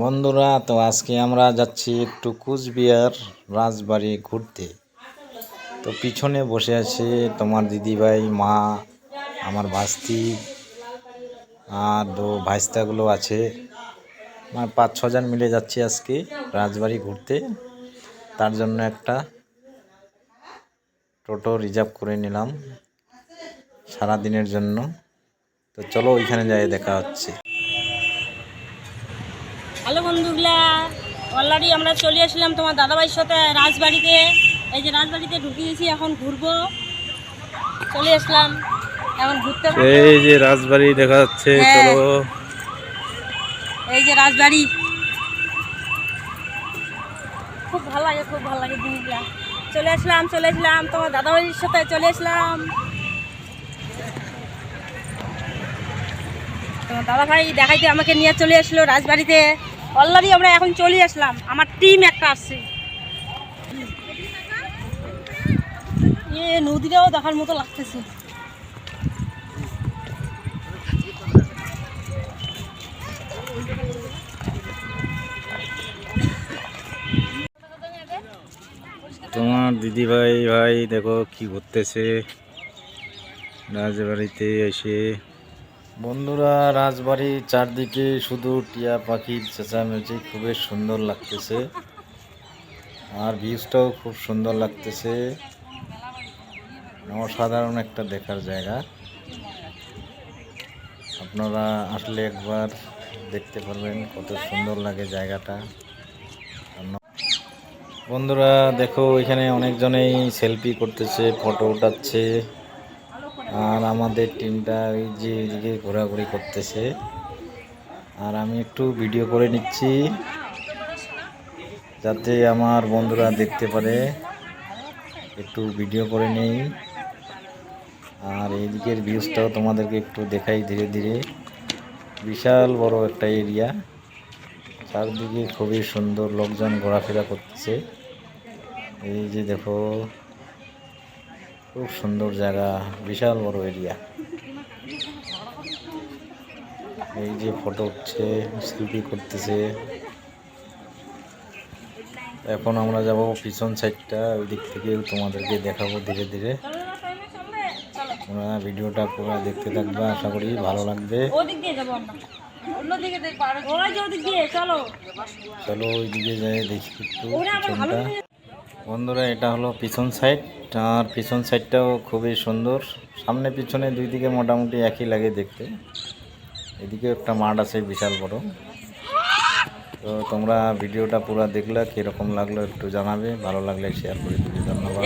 বন্ধুরা, তো আজকে আমরা যাচ্ছি একটু কুচবিহার রাজবাড়ি ঘুরতে। তো পিছনে বসে আছে তোমার দিদিভাই, মা, আমার ভাস্তি আর দো ভাইস্তাগুলো আছে। মানে পাঁচ ছজন মিলে যাচ্ছি আজকে রাজবাড়ি ঘুরতে। তার জন্য একটা টোটো রিজার্ভ করে নিলাম সারা দিনের জন্য। তো চলো ওইখানে যাই, দেখা হচ্ছে। হ্যালো বন্ধুগুলা অলরেডি আমরা চলে আসলাম তোমার দাদাভাইয়ের সাথে রাজবাড়িতে। এই যে রাজবাড়িতে ঢুকিয়েছি এখন ঘুরবো। চলে আসলাম এখন ঘুরতে। এই যে রাজবাড়ি দেখা যাচ্ছে হ্যাঁ। চলো। এই যে রাজবাড়ি। খুব ভালো লাগে খুব ভালো লাগে জিনিসগুলা চলে আসলাম চলে আসলাম তোমার দাদাভাইয়ের সাথে চলে আসলাম। তোমার দাদাভাই দেখাইতে আমাকে নিয়ে চলে আসলো রাজবাড়িতে। অলরেডি আমরা এখন চলে আসলাম। আমার টিম একটা আসছে এ, নদীটাও দেখার মতো লাগতেছে। তোমার দিদি ভাই ভাই দেখো কি ঘুরতেছে রাজবাড়িতে এসে বন্ধুরা রাজবাড়ির চারদিকে শুধু টিয়া পাখির চেঁচামেচি খুবই সুন্দর লাগতেছে। আর ভিউজটাও খুব সুন্দর লাগতেছে। অসাধারণ একটা দেখার জায়গা। আপনারা আসলে একবার দেখতে পারবেন কত সুন্দর লাগে জায়গাটা। বন্ধুরা, দেখো, এখানে অনেকজনেই সেলফি করতেছে, ফটো উঠাচ্ছে। আর আমাদের টিমটা ওই যে এদিকে ঘোরাঘুরি করতেছে। আর আমি একটু ভিডিও করে নিচ্ছি, যাতে আমার বন্ধুরা দেখতে পারে। একটু ভিডিও করে নেই। আর এইদিকের ভিউজটাও তোমাদেরকে একটু দেখাই ধীরে ধীরে। বিশাল বড় একটা এরিয়া। চারদিকে খুবই সুন্দর লোকজন ঘোরাফেরা করতেছে এই যে দেখো খুব সুন্দর জায়গা বিশাল বড় এরিয়া এই যে ফটো উঠছে সেলফি করতেছে। এখন আমরা যাব পিছন সাইডটা ওই দিক থেকে তোমাদেরকে দেখাবো ধীরে ধীরে। তোমরা ভিডিওটা পুরো দেখতে থাকবে আশা করি ভালো লাগবে। চলো। ওইদিকে যাই দেখি একটু বন্ধুরা, এটা হলো পিছন সাইড আর পিছন সাইডটাও খুবই সুন্দর। সামনে পিছনে দুই দিকে মোটামুটি একই লাগে দেখতে। এদিকে একটা মাঠ আছে, বিশাল বড়। তো তোমরা ভিডিওটা পুরো দেখলে, কীরকম লাগল একটু জানাবে। ভালো লাগলে শেয়ার করে দিবে। ধন্যবাদ।